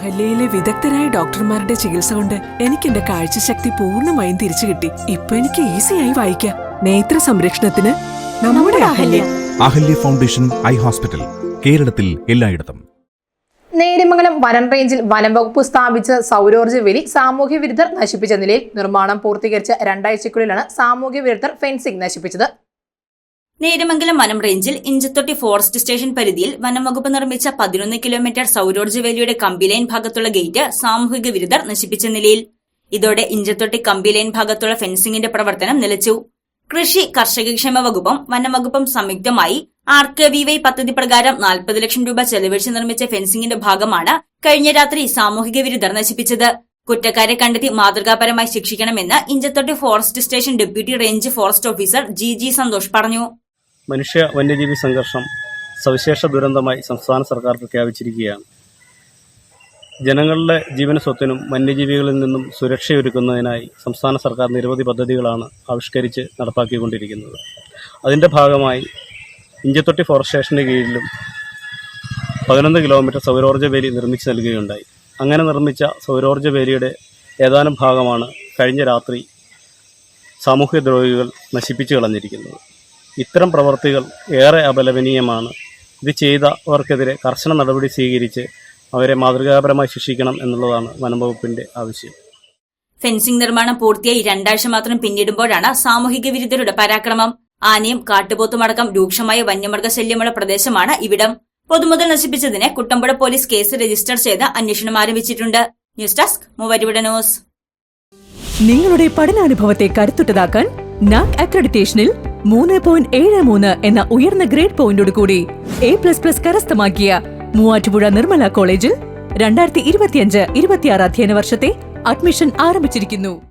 അഹല്യയിലെ വിദഗ്ധരായ ഡോക്ടർമാരുടെ ചികിത്സ കൊണ്ട് എനിക്ക് എന്റെ കാഴ്ചശക്തി പൂർണമായും തിരിച്ചു കിട്ടി. ഇപ്പൊ എനിക്ക് ഈസിയായി വായിക്കാം. നേത്ര സംരക്ഷണത്തിന് നമ്മുടെ Ahalya. Ahalya. Foundation eye hospital കേരളത്തിൽ എല്ലായിടത്തും. നേരിമംഗലം വനം റേഞ്ചിൽ വനംവകുപ്പ് സ്ഥാപിച്ച സൗരോർജ വേലി സാമൂഹ്യ വിരുദ്ധർ നശിപ്പിച്ച നിലയിൽ നിർമ്മാണം പൂർത്തീകരിച്ച രണ്ടാഴ്ചക്കുള്ളിലാണ് സാമൂഹ്യ വിരുദ്ധർ ഫെൻസിംഗ് നശിപ്പിച്ചത്. നേരമംഗലം വനം റേഞ്ചിൽ ഇഞ്ചത്തൊട്ടി ഫോറസ്റ്റ് സ്റ്റേഷൻ പരിധിയിൽ വനം വകുപ്പ് നിർമ്മിച്ച പതിനൊന്ന് കിലോമീറ്റർ സൗരോർജ വേലിയുടെ കമ്പിലൈൻ ഭാഗത്തുള്ള ഗേറ്റ് സാമൂഹിക വിരുദ്ധർ നശിപ്പിച്ച നിലയിൽ. ഇതോടെ ഇഞ്ചത്തൊട്ടി കമ്പിലൈൻ ഭാഗത്തുള്ള ഫെൻസിംഗിന്റെ പ്രവർത്തനം നിലച്ചു. കൃഷി കർഷകക്ഷേമ വകുപ്പും വനം വകുപ്പും സംയുക്തമായി ആർ കെ വി വൈ പദ്ധതി പ്രകാരം നാൽപ്പത് ലക്ഷം രൂപ ചെലവഴിച്ച് നിർമ്മിച്ച ഫെൻസിംഗിന്റെ ഭാഗമാണ് കഴിഞ്ഞ രാത്രി സാമൂഹിക വിരുദ്ധർ നശിപ്പിച്ചത്. കുറ്റക്കാരെ കണ്ടെത്തി മാതൃകാപരമായി ശിക്ഷിക്കണമെന്ന് Inchathotty forest station deputy range forest officer G G Santhosh പറഞ്ഞു. മനുഷ്യ വന്യജീവി സംഘർഷം സവിശേഷ ദുരന്തമായി സംസ്ഥാന സർക്കാർ പ്രഖ്യാപിച്ചിരിക്കുകയാണ്. ജനങ്ങളുടെ ജീവന സ്വത്തിനും വന്യജീവികളിൽ നിന്നും സുരക്ഷയൊരുക്കുന്നതിനായി സംസ്ഥാന സർക്കാർ നിരവധി പദ്ധതികളാണ് ആവിഷ്കരിച്ച് നടപ്പാക്കിക്കൊണ്ടിരിക്കുന്നത്. അതിന്റെ ഭാഗമായി ഇഞ്ചത്തൊട്ടി ഫോറസ്റ്റ് സ്റ്റേഷന് കീഴിലും പതിനൊന്ന് കിലോമീറ്റർ സൗരോർജ വേലി നിർമ്മിച്ച് നൽകുകയുണ്ടായി. അങ്ങനെ നിർമ്മിച്ച സൗരോർജ വേലിയുടെ ഏതാനും ഭാഗമാണ് കഴിഞ്ഞ രാത്രി സാമൂഹ്യദ്രോഹികൾ നശിപ്പിച്ചു കളഞ്ഞിരിക്കുന്നത്. ഇത്തരം പ്രവർത്തികൾ ഏറെ അപലപനീയമാണ്. ഇത് ചെയ്തവർക്കെതിരെ കർശന നടപടി സ്വീകരിച്ച് അവരെ മാതൃകാപരമായി ശിക്ഷിക്കണം എന്നുള്ളതാണ് വനംവകുപ്പിന്റെ ആവശ്യം. ഫെൻസിംഗ് നിർമ്മാണം പൂർത്തിയായി രണ്ടാഴ്ച മാത്രം പിന്നിടുമ്പോഴാണ് സാമൂഹിക വിരുദ്ധരുടെ പരാക്രമം. ആനയും കാട്ടുപോത്തുമടക്കം രൂക്ഷമായ വന്യമൃഗശല്യമുള്ള പ്രദേശമാണ് ഇവിടം. പൊതുമുതൽ നശിപ്പിച്ചതിന് കുട്ടമ്പുഴ പോലീസ് കേസ് രജിസ്റ്റർ ചെയ്ത് അന്വേഷണം ആരംഭിച്ചിട്ടുണ്ട്. ന്യൂസ് ഡെസ്ക് മൂവരിവിട ന്യൂസ്. നിങ്ങളുടെ പഠനാനുഭവത്തെ കരുത്തുറ്റതാക്കാൻ നാക് അക്രഡിറ്റേഷനിൽ മൂന്ന് പോയിന്റ് ഏഴ് മൂന്ന് എന്ന ഉയർന്ന ഗ്രേഡ് പോയിന്റോട് കൂടി എ പ്ലസ് പ്ലസ് കരസ്ഥമാക്കിയ മൂവാറ്റുപുഴ നിർമ്മല കോളേജിൽ രണ്ടായിരത്തി ഇരുപത്തിയഞ്ച് ഇരുപത്തിയാറ് അധ്യയന വർഷത്തെ അഡ്മിഷൻ ആരംഭിച്ചിരിക്കുന്നു.